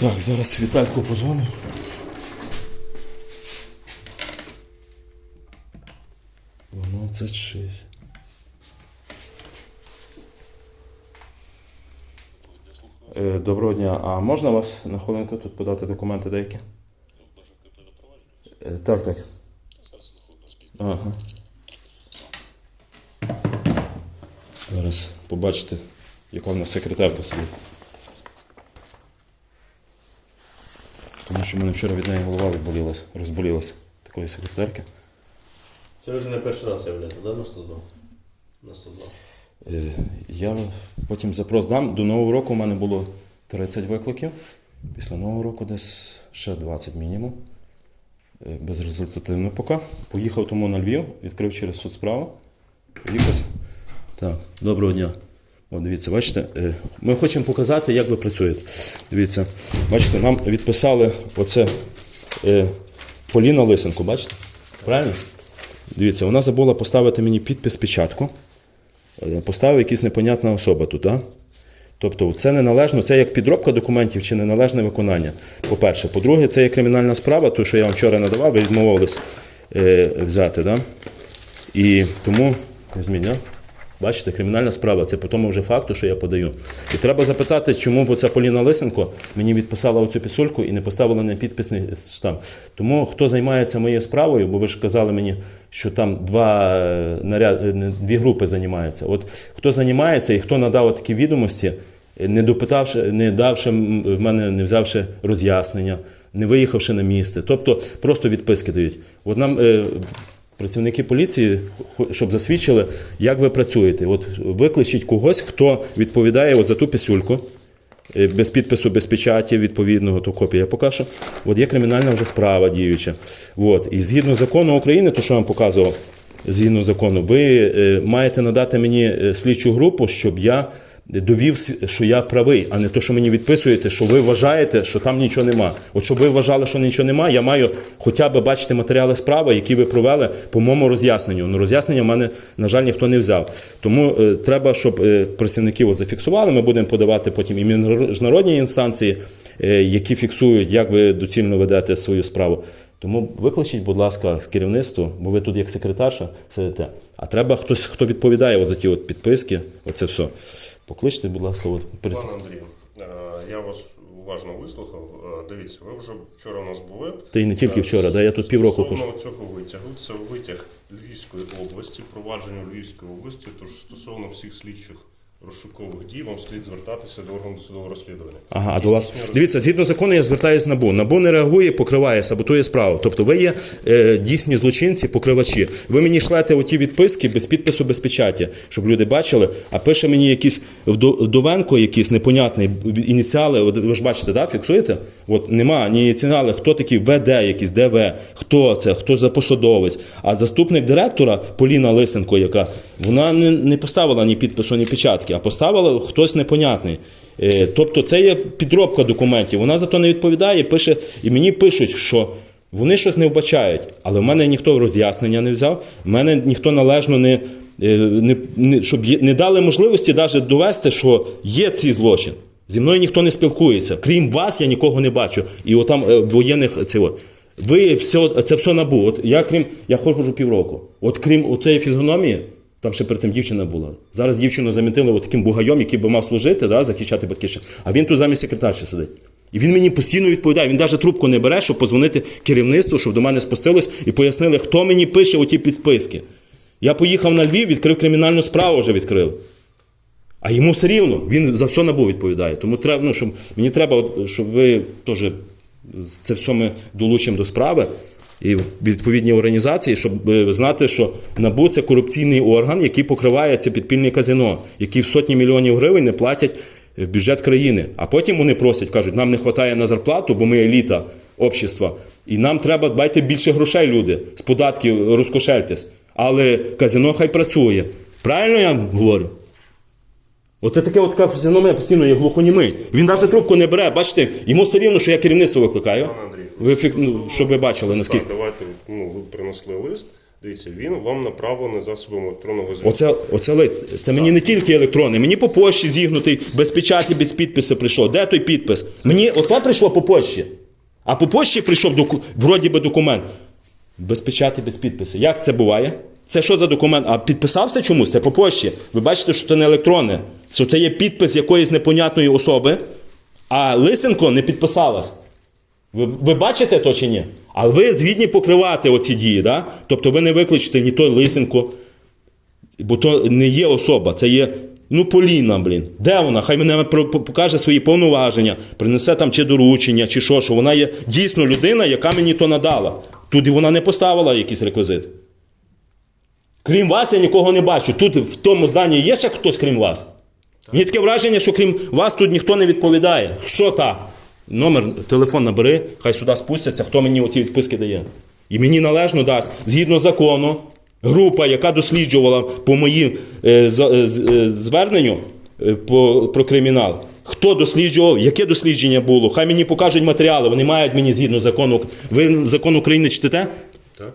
Так, зараз Вітальку позвонив. Дванадцять шість. Е, Доброго дня. А можна вас на хвилинку тут подати документи деякі? Е, Так, так. Ага. Зараз побачите, яка в нас секретарка сидить. Тому що в мене вчора від неї голова відболілася, розболілася такої секретарки. Це вже не перший раз являєте, да, на 102? На 102. Е, Я потім запрос дам. До Нового року у мене було 30 викликів. Після Нового року десь ще 20 мінімум. Е, Безрезультативно поки. Поїхав тому на Львів, відкрив через суд справу. Поїхав. Так, доброго дня. От дивіться, бачите, е, ми хочемо показати, як ви працюєте. Дивіться, бачите, нам відписали оце е, Поліна Лисенко, бачите? Правильно? Дивіться, вона забула поставити мені підпис печатку. Е, Поставив якась непонятна особа тут. А? Тобто це неналежно, це як підробка документів чи неналежне виконання. По-перше. По-друге, це є кримінальна справа, ту, що я вам вчора надавав, ви відмовились е, взяти. Да? І тому, візьміть, да? Бачите, кримінальна справа, це по тому вже факту, що я подаю. І треба запитати, чому ця Поліна Лисенко мені відписала оцю пісульку і не поставила на підписний штамп. Тому хто займається моєю справою, бо ви ж казали мені, що там два е, наряд, е, дві групи займаються. От хто займається і хто надав такі відомості, не допитавши, не давши в мене, не взявши роз'яснення, не виїхавши на місце. Тобто просто відписки дають. От нам е, працівники поліції, щоб засвідчили, як ви працюєте. От викличіть когось, хто відповідає от за ту писюльку. е, Без підпису, без печаті відповідного, то копія покажу. От є кримінальна вже справа діюча. От. І згідно закону України, то що я вам показував, згідно закону, ви е, маєте надати мені е, слідчу групу, щоб я довів, що я правий, а не то, що мені відписуєте, що ви вважаєте, що там нічого нема. От щоб ви вважали, що нічого нема, я маю хоча б бачити матеріали справи, які ви провели по моєму роз'ясненню. Ну, роз'яснення в мене, на жаль, ніхто не взяв. Тому е, треба, щоб е, працівники от зафіксували. Ми будемо подавати потім і міжнародні інстанції, е, які фіксують, як ви доцільно ведете свою справу. Тому викличіть, будь ласка, з керівництва, бо ви тут як секретарша сидите. А треба хтось, хто відповідає от за ті от підписки, оце все. Покличте, будь ласка, от перес... Пане Андрію, е, я вас уважно вислухав. Е, Дивіться, ви вже вчора у нас були. Та й не тільки Е, вчора, да, я тут півроку Стосовно цього витягу, це витяг Львівської області, провадження Львівської області, тож стосовно всіх слідчих розшукових дій, вам слід звертатися до органу досудового розслідування. Ага, а до вас дивіться, згідно закону, я звертаюся НАБУ. НАБУ не реагує, покриває, саботує справу. Тобто ви є е, дійсні злочинці, покривачі. Ви мені шлете оті відписки без підпису, без печаті, щоб люди бачили. А пише мені якийсь вдо- вдовенко, якийсь непонятний ініціали. От ви ж бачите, да, фіксуєте? От нема ні ініціали, хто такий ВД, якийсь ДВ, хто це, хто за посадовець. А заступник директора Поліна Лисенко, яка вона не, не поставила ні підпису, ні печатки, а поставила хтось непонятний. Е, Тобто це є підробка документів. Вона за то не відповідає, пише, і мені пишуть, що вони щось не вбачають. Але в мене ніхто роз'яснення не взяв, в мене ніхто належно не, е, не, не щоб не дали можливості навіть довести, що є цей злочин. Зі мною ніхто не спілкується. Крім вас, я нікого не бачу. І отам е, воєнних це от. Ви все, це все набу. От я крім, я ходжу півроку. От крім оцеї фізіономії, там ще перед тим дівчина була. Зараз дівчину замітили таким бугайом, який би мав служити, да, захищати батьківщину. А він тут замість секретарші сидить. І він мені постійно відповідає. Він навіть трубку не бере, щоб позвонити керівництву, щоб до мене спустилось і пояснили, хто мені пише оті підписки. Я поїхав на Львів, відкрив кримінальну справу, вже відкрили. А йому все рівно, він за все набув відповідає. Тому треба, ну, щоб, мені треба, щоб ви теж це все ми долучимо до справи і відповідні організації, щоб е, знати, що НАБУ це корупційний орган, який покриває це підпільне казино, які в сотні мільйонів гривень не платять в бюджет країни. А потім вони просять, кажуть, нам не вистачає на зарплату, бо ми еліта общества. І нам треба дбайте більше грошей, люди, з податків розкошельтесь. Але казино хай працює. Правильно я говорю? От таке от фізіономія постійно є глухонімий. Він навіть трубку не бере, бачите, йому все рівно, що я керівництво викликаю. Ви фік... ну, щоб ви бачили, наскільки. Так, давайте, ну, ви принесли лист. Дивіться, він вам направлений засобами електронного зв'язку. Оце, оце лист. Це мені не тільки електронний, мені по пошті зігнутий, без печаті, без підпису прийшов. Де той підпис? Мені оце прийшло по пошті. А по пошті прийшов доку... вроді би документ. Без печаті, без підпису. Як це буває? Це що за документ? А підписався чомусь? Це по пошті. Ви бачите, що це не електронне, що це є підпис якоїсь непонятної особи, а Лисенко не підписалась. Ви, ви бачите то чи ні? Але ви згідні покривати оці дії, да? тобто ви не викличете ні той Лисенко, бо то не є особа, це є. Ну, Поліна, блін. Де вона? Хай мене покаже свої повноваження, принесе там чи доручення, чи що, що вона є дійсно людина, яка мені то надала. Тут вона не поставила якийсь реквізит. Крім вас, я нікого не бачу. Тут в тому зданні є ще хтось, крім вас. Мені таке враження, що крім вас тут ніхто не відповідає. Що так? Номер, телефон набери, хай сюди спустяться, хто мені оці відписки дає. І мені належно дасть, згідно закону, група, яка досліджувала по моїм е, е, е, зверненню е, по, про кримінал. Хто досліджував, яке дослідження було? Хай мені покажуть матеріали, вони мають мені згідно закону. Ви закон України читаєте? Так?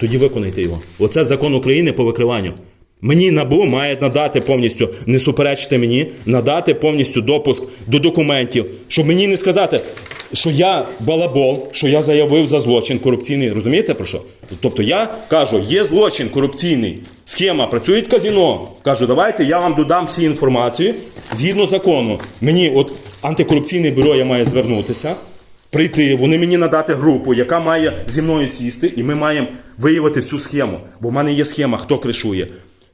Тоді виконайте його. Оце закон України по викриванню. Мені НАБУ має надати повністю, не суперечити мені, надати повністю допуск до документів, щоб мені не сказати, що я балабол, що я заявив за злочин корупційний. Розумієте про що? Тобто я кажу, є злочин корупційний, схема, працюють казіно. Кажу, давайте я вам додам всі інформацію згідно закону. Мені, от антикорупційне бюро, я маю звернутися прийти, вони мені надати групу, яка має зі мною сісти, і ми маємо виявити всю схему. Бо в мене є схема, хто кришує,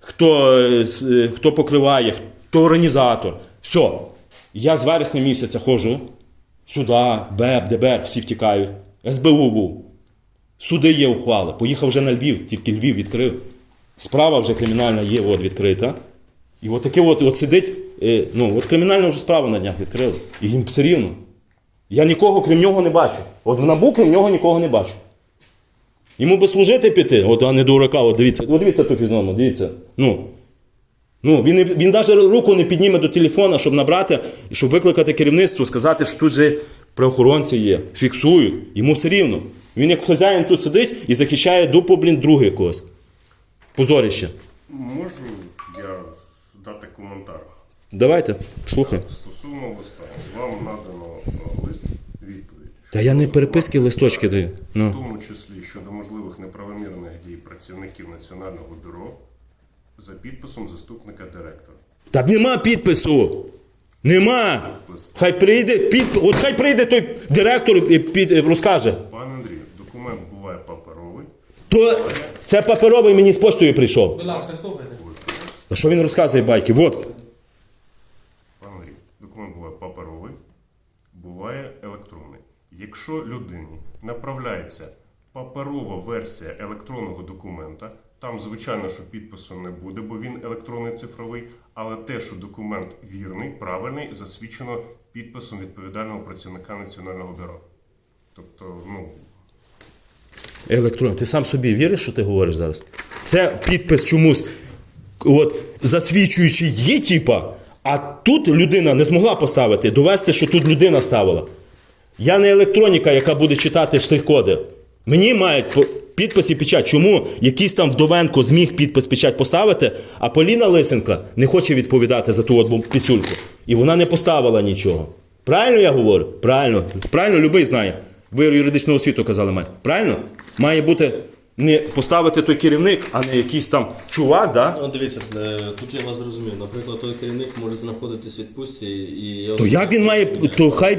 хто, е, е, хто покриває, хто організатор. Все. Я з вересня місяця ходжу сюди, БЕП, ДБР, всі втікають. СБУ був. Суди є ухвали. Поїхав вже на Львів, тільки Львів відкрив. Справа вже кримінальна є от відкрита. І от таке от, от сидить, е, ну, от кримінальну вже справу на днях відкрили. І їм все рівно. Я нікого крім нього не бачу. От в набу крім нього нікого не бачу. Йому би служити піти, от, а не дурака, от дивіться, от дивіться ту фізному, дивіться. Ну, ну, він, він навіть руку не підніме до телефона, щоб набрати, щоб викликати керівництво, сказати, що тут же правоохоронці є, фіксують. Йому все рівно. Він як хазяїн тут сидить і захищає дупу, блін, друге якогось. Позоріще. Можу я дати коментар? Давайте, слухай. Стосовно листа, вам надано лист. Та я не переписки листочки даю. В Ну. тому числі щодо можливих неправомірних дій працівників Національного бюро за підписом заступника директора. Та нема підпису. Нема. Підпис. Хай прийде, під, от хай прийде той директор і під, розкаже. Пане Андрію, документ буває паперовий, То це паперовий мені з поштою прийшов. Будь ласка, слухайте. А що він розказує байки? От. Пане Андрій, документ буває паперовий, буває електронний. Якщо людині направляється паперова версія електронного документа, там, звичайно, що підпису не буде, бо він електронний цифровий, але те, що документ вірний, правильний, засвідчено підписом відповідального працівника Національного бюро. Тобто, ну, Електрон, ти сам собі віриш, що ти говориш зараз? Це підпис чомусь, от, засвідчуючи є, типа, а тут людина не змогла поставити, довести, що тут людина ставила. Я не електроніка, яка буде читати штрих-коди. Мені мають підпис і печать. Чому якийсь там Вдовенко зміг підпис печать поставити, а Поліна Лисенка не хоче відповідати за ту от пісюльку. І вона не поставила нічого. Правильно я говорю? Правильно. Правильно, любий знає. Ви юридичну освіту казали має. Правильно? Має бути не поставити той керівник, а не якийсь там чувак, да? Ну, дивіться, е, тут я вас зрозумів. Наприклад, той керівник може знаходитись в відпустці і я То як він має. То хай.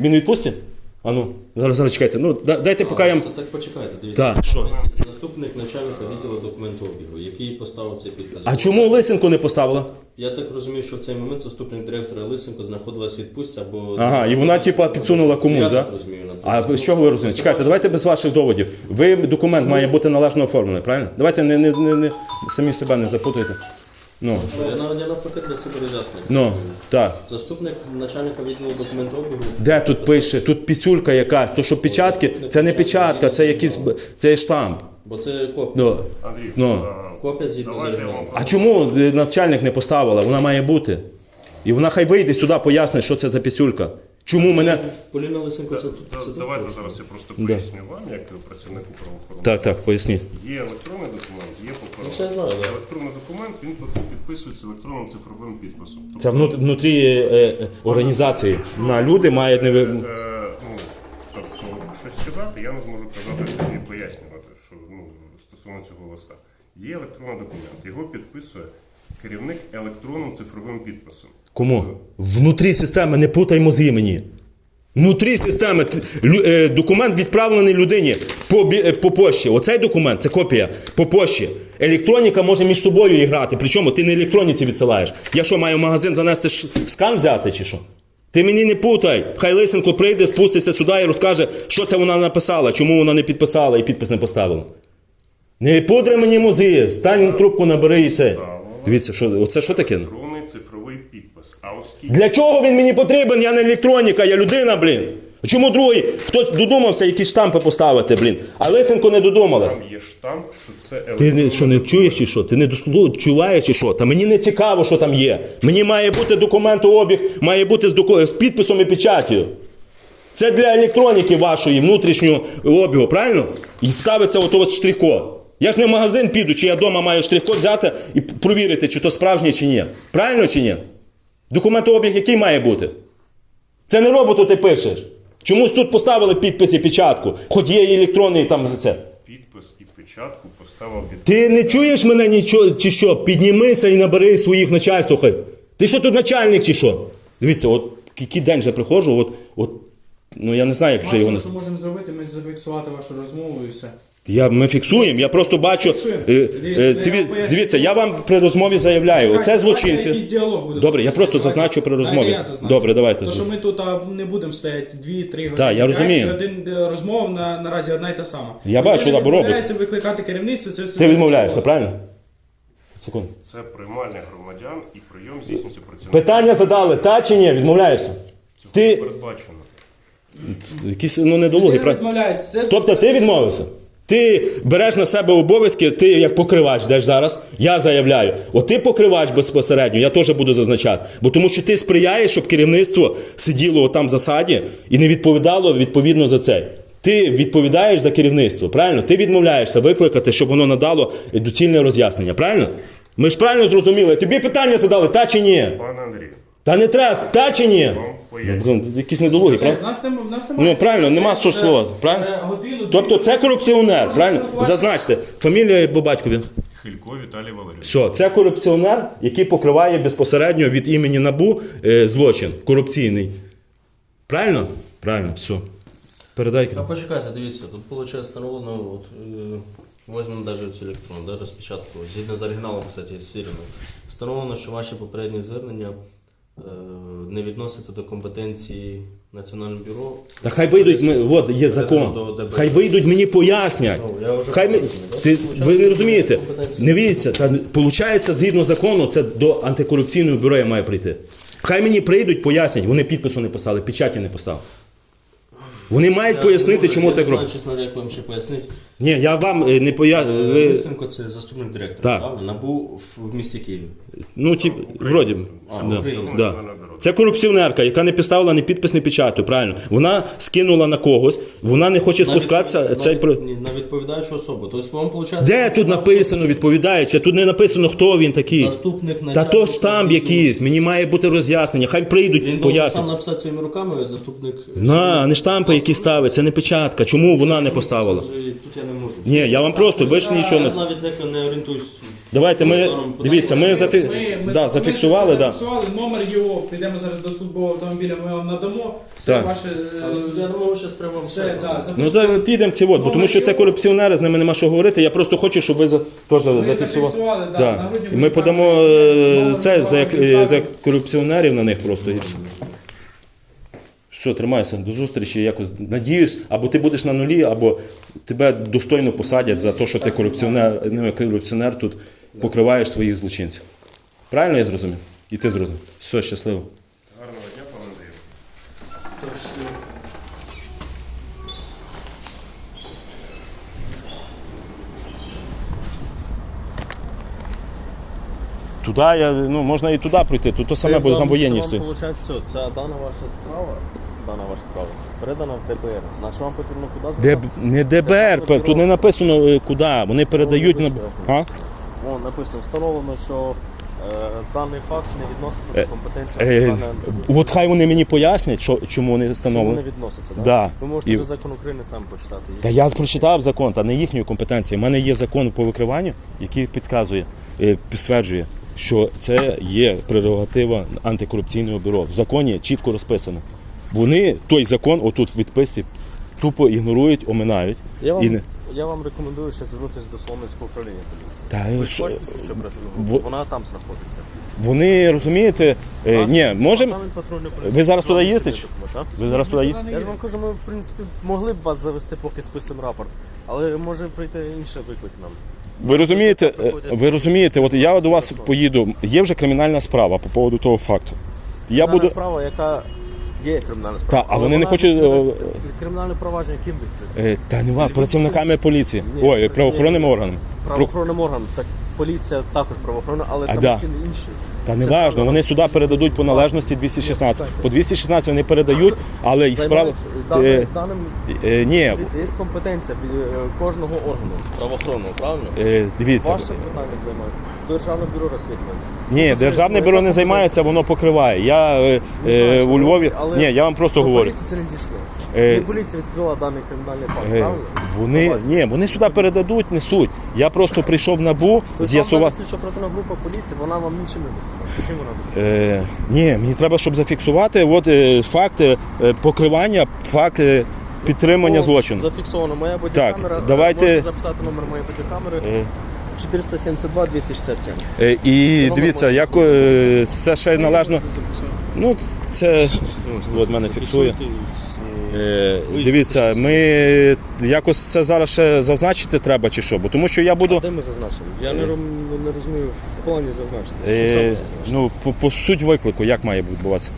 Він відпустить? А ну, зараз, зараз чекайте. Ну, да- дайте поки я. Так, так почекайте, дивіться. Так, що? Заступник начальника відділу документообігу, який поставив цей підпис. А чому Лисенко не поставила? Я так розумію, що в цей момент заступник директора Лисенко знаходилась в відпустці або. Ага, і вона, типа, підсунула комусь, Я да? так розумію, наприклад. А з чого ви розумієте? Чекайте, давайте без ваших доводів. Ви документ має бути належно оформлений, правильно? Давайте не, не, не, не самі себе не запутуйте. Ну, Я на- я навпаки для себе роз'яснення. ну, так. Заступник начальника відділу документообігу. Де тут пише? Тут пісюлька якась, то що печатки, це не печатка, це якийсь б- це штамп. Бо це копія. Ну. Андрій, Ну. а, Копія згідно з давайте я вам оригіналом. А чому е, начальник не поставила? Вона має бути. І вона хай вийде сюди, пояснить, що це за пісюлька. Чому мене. Поліна Лисенко це, Да, це Давайте зараз я просто Да. поясню вам, як працівнику правоохоронного. Так, так, поясніть. Є електронний документ, є Ну, це я знаю, паперовий. да. Електронний документ він підписується електронним цифровим підписом. Це внут- внутрі е, е, організації. На люди мають не ви. Е, ну, тобто, щось сказати, я не зможу казати і пояснювати, що ну, стосовно цього листа. Є електронний документ, його підписує керівник електронним цифровим підписом. Кому? Внутрі системи, не путай мозги мені. Внутрі системи е, документ відправлений людині по, е, по пошті. Оцей документ це копія по пошті. Електроніка може між собою грати. Причому ти не електроніці відсилаєш. Я що, маю в магазин занести скан взяти чи що? Ти мені не путай. Хай Лисенко прийде, спуститься сюди і розкаже, що це вона написала, чому вона не підписала і підпис не поставила. Не пудри мені мозги, стань трубку набери і це. Дивіться, що, оце що таке? Електронний цифровий підпис. А оскільки Для чого він мені потрібен? Я не електроніка, я людина, блін. Чому другий? Хтось додумався якісь штампи поставити, блін. А Лисенко не додумалась. там є штамп, що це Ти електронний не, що не чуєш чи що? Ти не дослу- чуваєш чи що? Та мені не цікаво, що там є. Мені має бути документообіг, має бути з, доку... з підписом і печаттю. Це для електроніки вашої внутрішнього обігу, правильно? І ставиться ото от штрих-код. Я ж не в магазин піду, чи я вдома маю штрих-код взяти і провірити, чи то справжнє, чи ні. Правильно чи ні? Документообіг який має бути? Це не роботу ти пишеш. Чомусь тут поставили підпис і печатку, хоч є і електронний там це. підпис і печатку поставив від Ти не чуєш мене нічого, чи що? Піднімися і набери своїх начальств. слухай. Ти що тут начальник чи що? Дивіться, от який день вже приходжу, от, от ну я не знаю, як вже його Максимум, не. що можемо зробити, ми зафіксувати вашу розмову і все. Я, ми фіксуємо, я просто бачу. Е, е, Дивіться, я вам дивіться, я вам при розмові заявляю, оце Давайте злочинці. Діалог буде. Добре, я просто Давайте- зазначу при Давайте розмові. я зазначу. Добре, давайте. То, що ми тут а, не будемо стояти 2-3 години. Так, я розумію. П'ять Годин розмова на, наразі одна й та сама. Я бачу, Людина або робить. відмовляється викликати керівництво, це все Ти відмовляєшся, правильно? Секунду. це приймальня громадян і прийом здійснюється працівником. Питання задали, та чи ні? Відмовляєшся? Цього Ти- передбачено. Якісь ну, недолуги. Людина відмовляється. Це Тобто ти відмовився? Ти береш на себе обов'язки, ти як покривач йдеш зараз. Я заявляю, от ти покривач безпосередньо, я теж буду зазначати. Бо тому що ти сприяєш, щоб керівництво сиділо там в засаді і не відповідало відповідно за це. Ти відповідаєш за керівництво, правильно? Ти відмовляєшся викликати, щоб воно надало доцільне роз'яснення. Правильно? Ми ж правильно зрозуміли. Тобі питання задали, та чи ні? Пане Андрію, Та не треба, та чи ні? Ну, Якісь недолугі, Все, правда? нас нема, нас немає. Ну, правильно, нема що ж слова, Е, правильно? Годину, Тобто це корупціонер, правильно? Зазначте, фамілія по батькові. Хилько Віталій Валерійович. Все, це корупціонер, який покриває безпосередньо від імені НАБУ е, злочин корупційний. Правильно? Правильно, все. Передай. А почекайте, дивіться, тут виходить встановлено, от, е, візьмемо навіть цю електронну да, розпечатку, згідно з оригіналом, кстати, сірено. Встановлено, що ваші попередні звернення не відноситься до компетенції Національного бюро. Та хай вийдуть, ми, от є закон. Хай вийдуть, мені пояснять. Ну, я вже Хай ми, да? ти, ви не розумієте. Компетенції. Не віться, та виходить, згідно закону, це до антикорупційного бюро я маю прийти. Хай мені прийдуть, пояснять, вони підпису не писали, печаті не поставили. Вони мають Я пояснити, можу, чому я так не роблять. чесно, як вам ще пояснити. Ні, я вам е, не поясню. Ви... Лисенко це заступник директора, Так. правильно? НАБУ в, в місті Києві. Ну, ті, вроді. б. А, да. Україна. Да. Це корупціонерка, яка не підставила ні підпис, ні печатю, правильно. Вона скинула на когось, вона не хоче спускатися. На, Цей... про- ні, на відповідаючу особу. Тобто вам виходить... Де тут написано відповідаючи? Тут не написано, хто він такий. Заступник Та то штамп якийсь, мені має бути роз'яснення. Хай прийдуть, Він должен сам написати своїми руками, заступник... На, не штампи, які ставить, це не печатка. Чому вона не поставила? Тут я не можу. Ні, я вам просто, ви ж нічого не. навіть не орієнтуюсь. Давайте ми. Дивіться, ми, зафі... Ми, ми, да, ми зафіксували, це да. зафіксували, номер його, підемо зараз до службового автомобіля, ми вам надамо. Все Так. ваше... е, Я думаю, що прямо Все, все. да, Ну за підемо ці от, бо тому що це корупціонери, з ними нема що говорити. Я просто хочу, щоб ви за теж зафіксували. зафіксували, да, Да. на грудні Ми подамо е, це за, як- е, за корупціонерів на них просто і все. Все, тримайся, до зустрічі. Якось надіюсь, або ти будеш на нулі, або тебе достойно посадять за те, що ти корупціонер, ну, корупціонер тут покриваєш своїх злочинців. Правильно я зрозумів? І ти зрозумів. Все, щасливо. Гарного дня, пане Андрію. Туди я, ну, можна і туди пройти, тут то саме буде, там воєнні стоять. Виходить, все, ця дана ваша справа дана ваша справа. Передана в ДБР. Значить вам потрібно куди Де, звертатися? не ДБР, пер- тут не написано е, куди. Вони передають на. А? Вон написано, встановлено, що е, даний факт не відноситься Е, до компетенції Е, Національної от хай вони мені пояснять, що, чому вони Чому встановлені. не відноситься, так? Да. Ви можете І- вже закон України сам почитати. Та я прочитав закон, та не їхньої компетенції. У мене є закон по викриванню, який підказує, е, підтверджує, що це є прерогатива антикорупційного бюро. В законі чітко розписано. Вони той закон, отут в відписці, тупо ігнорують, оминають. Я вам, І не- я вам рекомендую ще звернутися до Солом'янського управління поліції. Та Ви що- хочете слідчу оперативну Во- Вона там знаходиться. Вони розумієте, е, ні, можемо. Департамент патрульної поліції. Ви зараз туди їдете чи? допоможе, а? Ви зараз туди їдете? Я ж вам кажу, ми в принципі могли б вас завести, поки списуємо рапорт, але може прийти інший виклик нам. Ви розумієте, е, ви розумієте, от я до вас поїду. Є вже кримінальна справа по поводу того факту. Я Кримінальна буду. справа, яка є кримінальна справа. Та, а вони не хочуть, е, Кримінальне провадження ким відкрите? Е, Та не ва, працівниками поліції. Ні, Ой, ні. правоохоронними органами. Правоохоронним органом, так поліція також правоохоронна, але А, самостійно інші. Та не Це важно, вони сюди передадуть по належності 216. По 216 вони передають, але і справа. Займаються Е, даним, даним е, ні, дивіться, є компетенція від, е, кожного органу правоохоронного, правильно? е, дивіться. Ваше питання займається. Державне бюро розслідування. Ні, державне бюро не займається, воно покриває. Я е, е, у Львові. але Ні, я вам просто говорю. поліції це не дійшло. Е, Не поліція відкрила даний кримінальний факт, Е, правильно? Вони ні, вони сюди передадуть, несуть. Я просто прийшов в набу, Ви з'ясував. слідчо оперативна група поліції, вона вам нічим не допоможе. Чим вона допоможе? Е, ні, мені треба, щоб зафіксувати от, е, факт е, покривання, факт е, підтримання злочину. Зафіксовано моя бодікамера. Так, Е, давайте- Можете записати номер моєї бодікамери. Е, 472 267. е, і дивіться, як е, це ще належно. Ну, це от мене фіксує. Е, дивіться, ми якось це зараз ще зазначити треба чи що? Бо тому що я буду. Де ми зазначили? Я не, ром- не розумію в плані зазначити. Що Е, саме зазначити? ну, по, по суть виклику, як має відбуватися?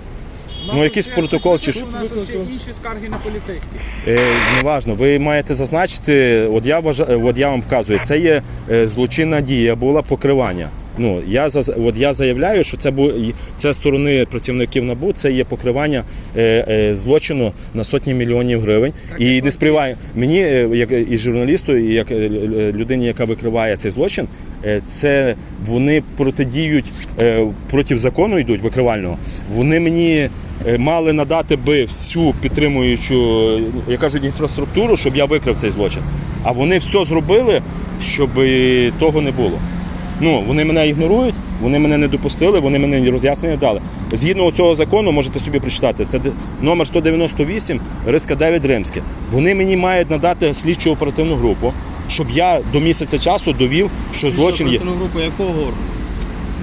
Ну, якийсь протокол чи що? У нас інші скарги на поліцейські. Е, неважно, ви маєте зазначити, от я вважаю, от я вам вказую, це є е, злочинна дія, була покривання. Ну я от я заявляю, що це бу це сторони працівників набу, це є покривання е, е, злочину на сотні мільйонів гривень. і не сприймаю мені, е, як і журналісту, і як е, е, людині, яка викриває цей злочин, е, це вони протидіють е, проти закону йдуть викривального. Вони мені е, мали надати би всю підтримуючу, е, як кажуть, інфраструктуру, щоб я викрив цей злочин. А вони все зробили, щоб е, того не було. Ну, вони мене ігнорують, вони мене не допустили, вони мене роз'яснення дали. Згідно цього закону, можете собі прочитати, це номер 198, риска 9 Римське. Вони мені мають надати слідчу оперативну групу, щоб я до місяця часу довів, що злочин є. Оперативну групу якого органу?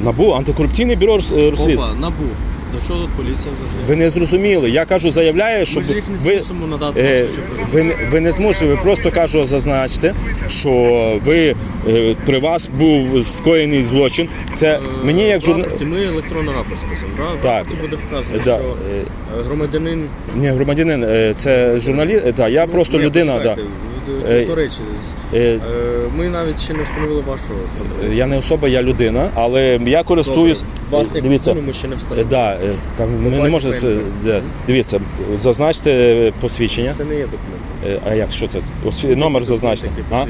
Набу, антикорупційне бюро е, розслідування. Опа, НАБУ. До чого тут поліція взагалі? Ви не зрозуміли. Я кажу, заявляю, щоб Ми ж їх не ви, змусимо надати е, ви, не- ви не зможете, ви просто кажу, зазначте, що ви е, при вас був скоєний злочин. Це мені як В журна... рапорті ми електронний рапорт правда? Так. рапорті буде вказано, Да, що е, е, громадянин... Ні, громадянин, е, це журналіст, е, да, я просто Ні, людина. Да. До- Е, До речі, Е, е, ми навіть ще не встановили вашу особу. Я не особа, я людина, але я користуюсь. Вас як Дивіться, ми ще не встановили. да, там ми не можемо. Да. Дивіться, зазначте посвідчення. Це не є документ. А як що це? Ось номер зазначте. А?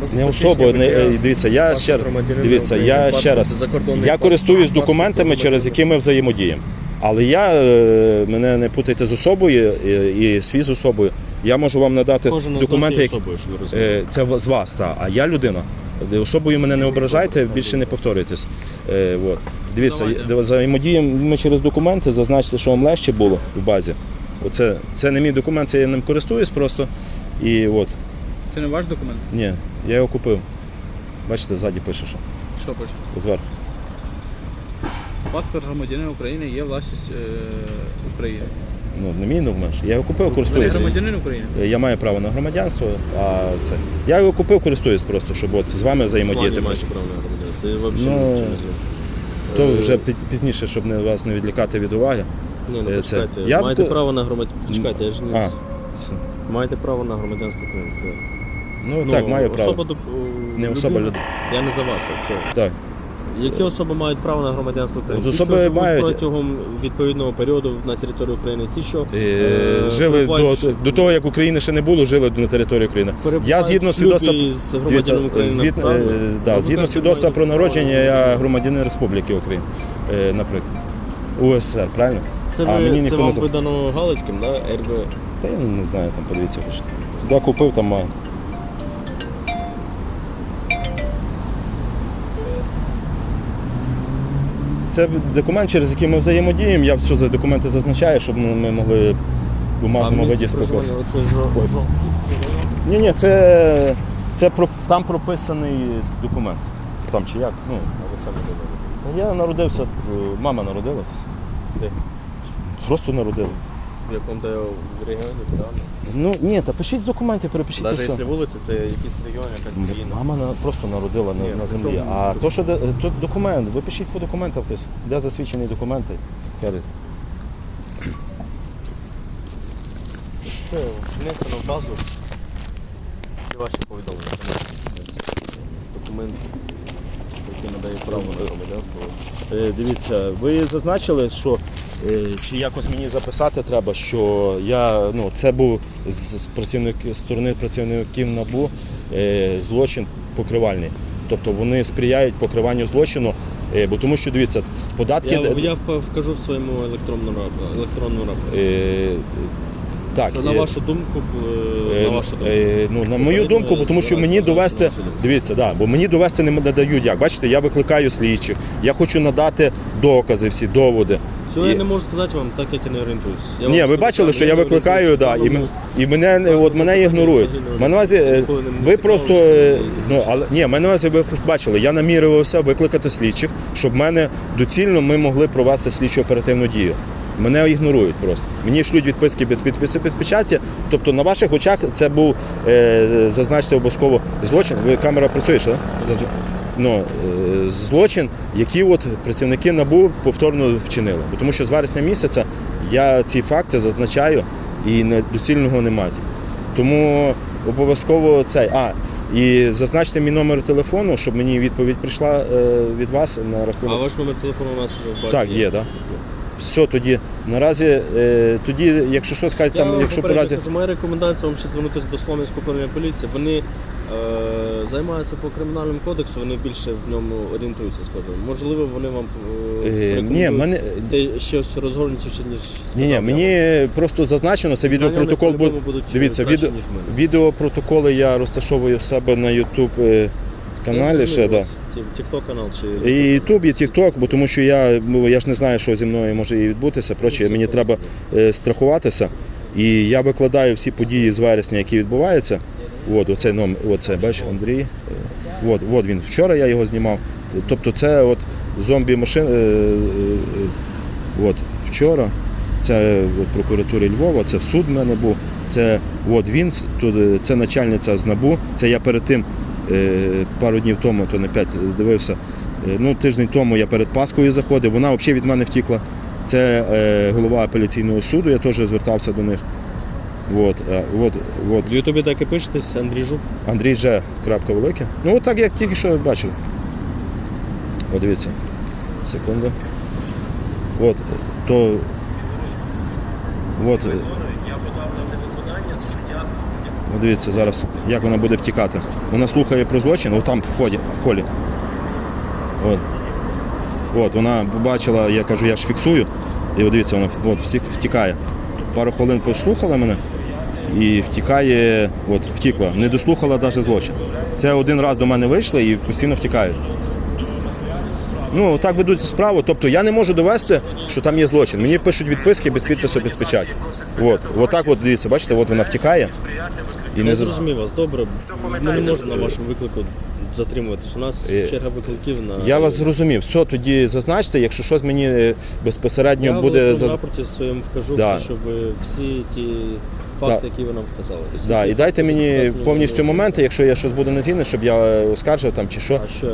посвідчує особу. Не не, дивіться, я ще дивіться, я ще раз. Я користуюсь документами, через які ми взаємодіємо. Але я е, мене не путайте з особою і, і свій з особою. Я можу вам надати Кожен документи, які особою, щоб ви. Е, Це з вас, та, а я людина. Е, Особою мене не ображайте, більше не повторюйтесь. Е, от. Дивіться, Давайте. взаємодіємо ми через документи, зазначте, що вам легше було в базі. Оце, це не мій документ, це я ним користуюсь просто. І от, Це не ваш документ? ні, я його купив. Бачите, ззаді пише, що Що пише? зверху. Паспорт громадянина України є власність е, України. Ну, не мій документ, я його купив, Ви користуюся. громадянин України? Е, Я маю право на громадянство, а це. Я його купив, користуюсь просто, щоб от з вами взаємодіяти. Маєте право на громадянство. Я взагалі Ну, нічого не знаю. То Е, вже пізніше, щоб не, вас не відлікати від уваги. Ні, ну е, це- почекайте. Я б Маєте то- право на громадянство. Почекайте, я ж не... А, це- Маєте право на громадянство України. Це... ну, так, маю право. Особа, доп- Не особа людина. Я не за вас, а в цілому. Так. Які особи мають право на громадянство України? От Ті, особи що живуть мають- протягом відповідного періоду на території України, ті, що Е, е, жили до, в- до того, як України ще не було, жили на території України. перебувають Я згідно в шлюбі свідоцтва з Дивіться, громадянином України. правильно? е, да, згідно свідоцтва про народження, я громадянин Республіки Україна, е, наприклад. УССР, правильно? Це, а ви, мені це ніхто вам не видано Галицьким, да? РВ. Та я не знаю, там подивіться. Де купив, там маю. Це документ, через який ми взаємодіємо. Я все за документи зазначаю, щоб ми ми могли в бумажному виді проживання, Оце жо, Ні, ні, це, це про, там прописаний документ. Там чи як? Ну, ви самі додали. я народився, е, мама народила. Просто народила. В якому де в регіоні, правильно? Ну ні, та пишіть документи, перепишіть. Навіть якщо вулиця, це якийсь регіон, якась країна. Мама на- просто народила на, Ні, на землі. чому? А то, що де- тут документ, ви пишіть по документах хтось, де засвідчені документи. Кажуть, Це внесено в базу. Всі ваші повідомлення. Документ, який надає право на громадянство. Е, Дивіться, ви зазначили, що чи якось мені записати треба, що я ну це був з з працівник з сторони працівників НАБУ е, злочин покривальний. Тобто вони сприяють покриванню злочину, е, бо тому що дивіться, податки Я, я вкажу в своєму електронному електронному рапорті. е, так, Що на е, вашу думку, е, Е, на вашу думку. е, ну, на мою думку, бо тому що мені довести, дивіться, да, бо мені довести не дають як. Бачите, я викликаю слідчих, я хочу надати докази, всі доводи. Цього я не можу сказати вам, так як я не орієнтуюсь. Я Ні, вам ви скажу бачили, так, що я не викликаю, да, і, орієнтуюсь. мен- і мене от мене ігнорують. Мене на увазі, е, ви просто е, ну але ні, мене на увазі ви бачили, я намірювався викликати слідчих, щоб мене доцільно ми могли провести слідчо оперативну дію. Мене ігнорують просто. Мені шлють відписки без підписи під печаті. Тобто на ваших очах це був е, зазначте обов'язково злочин. Ви камера працює, да? Заз- Ну, е, злочин, який от працівники НАБУ повторно вчинили. Бо Тому що з вересня місяця я ці факти зазначаю і доцільного немає. Тому обов'язково цей. А, і зазначте мій номер телефону, щоб мені відповідь прийшла е, від вас на рахунок. А ваш номер телефону у нас вже в базі. Так, є, так. Все, тоді наразі, е, тоді, якщо щось, хай там, якщо по попередньо разі. кажу, моя рекомендація вам ще звернутися до Солом'янського управління поліції. Вони е, займаються по кримінальному кодексу, вони більше в ньому орієнтуються, скажу. Можливо, вони вам е, Е, ні, мене, те щось розгорнутіше, ніж ні, ні, мені просто зазначено, це відеопротокол буде. Будуть Дивіться, краще, відео, відеопротоколи я розташовую в себе на YouTube е, каналі ще. Да. Тікток канал чи І Ютуб, і Тікток, бо тому що я, ну, я ж не знаю, що зі мною може і відбутися. Проче, мені треба е, страхуватися. І я викладаю всі події з вересня, які відбуваються. От, оцей номер, оце, бачиш, Андрій. От, от він. Вчора я його знімав. Тобто це от зомбі машин. Е, е, е, от вчора. Це от, прокуратури Львова, це суд в мене був. Це от він, це начальниця з НАБУ. Це я перед тим пару днів тому, то не п'ять дивився. Ну, тиждень тому я перед Паскою заходив, вона взагалі від мене втікла. Це голова апеляційного суду, я теж звертався до них. От, е, от, от. в Ютубі так і пишетесь, Андрій Жук. Андрій Ж. крапка велике. Ну, от так, як тільки що бачили. От дивіться. Секунду. От, то. От. От дивіться зараз, як вона буде втікати. Вона слухає про злочин, от там в ході, в холі. От. От, вона побачила, я кажу, я ж фіксую. І от дивіться, вона от, всі- втікає. Пару хвилин послухала мене і втікає, от, втікла. Не дослухала навіть злочин. Це один раз до мене вийшли і постійно втікають. Ну, так ведуть справу. Тобто я не можу довести, що там є злочин. Мені пишуть відписки без підпису, без печаті. От, от так от дивіться, бачите, от вона втікає. І Я не зрозуміло. зрозумів вас, добре. Ми не можемо на вашому виклику затримуватись. У нас Е, черга викликів на Я вас зрозумів. Все, тоді зазначте, якщо щось мені е, безпосередньо Я буде в за- рапорті своєму вкажу Да. все, щоб ви всі ті факти, які ви нам вказали. Да, ці і дайте факти мені повністю моменти, якщо я щось буду незгідне, щоб я е, оскаржив там чи що. А що,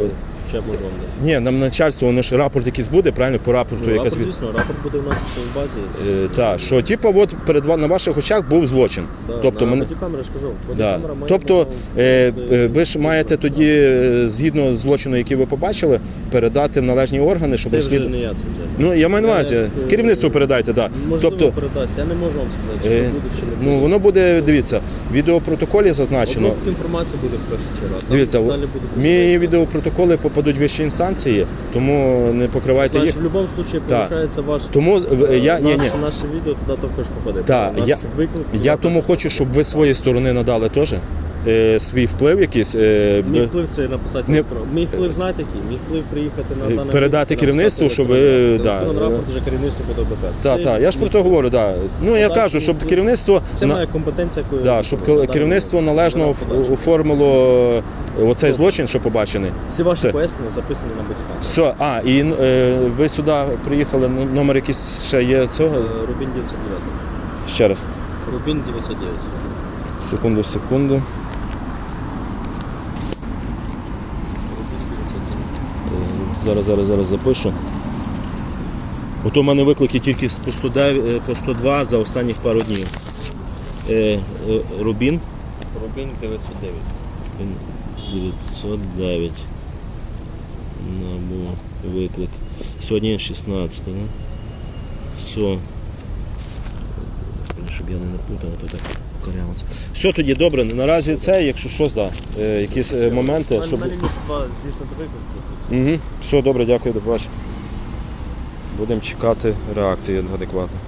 я можу вам дати? Ні, нам начальство, воно ж рапорт якийсь буде, правильно, по рапорту Ну, якась рапорт, від. звісно, рапорт буде в нас в базі. Е, та, що типу, от перед ва- на ваших очах був злочин. Да, тобто на мене. бодікамері, я ж кажу. Да. бодікамера має Тобто е, е, ви ж маєте тоді, е, згідно злочину, який ви побачили, передати в належні органи, щоб Це вже розслідувати. не я це взяв. Ну, я маю на Е, увазі, е, керівництво передайте, так. Да. Можливо, Тобто, передасть. Я не можу вам сказати, що е, буде чи не буде. ну, воно буде, дивіться, в відеопротоколі зазначено. Обробка інформації буде в першу чергу. а там Дивіться, далі буде мої відеопротоколи попадуть в вищі інстанції, тому не покривайте їх. В будь-якому випадку, Так. виходить, ваш Тому е, я, ні, ні, наше, відео туди також попаде. Так, я- виклик, я тому також хочу, щоб ви свої сторони надали теж е, свій вплив якийсь. Е, Мій вплив це написати Не- електронно. Мій вплив знаєте який? Мій вплив приїхати на Е, дане передати керівництву, щоб ви, да, е, рапорт вже керівництво ОБП. Так, так, я ж про вплив. говорю, да. Ну я кажу, щоб керівництво Це моя компетенція, яку да, щоб керівництво належно оформило е, оцей злочин, що побачений. Всі ваші пояснення записані на бодікамері. Все, а, і е, ви сюди приїхали, номер якийсь ще є цього? Е, Рубін 909. Ще раз. Рубін 909. Секунду, секунду. Зараз, зараз, зараз запишу. Ото в мене виклики тільки по 102 е, за останніх пару днів. Е, е, Рубін. Рубін 909. 909. Набу виклик. Сьогодні 16, да? Все. Щоб я не напутав, то так корявиться. Все тоді добре, наразі це, якщо щось, да, якісь моменти. щоб... 203 Угу. Все добре, дякую, до побачення. Будемо чекати реакції адекватно.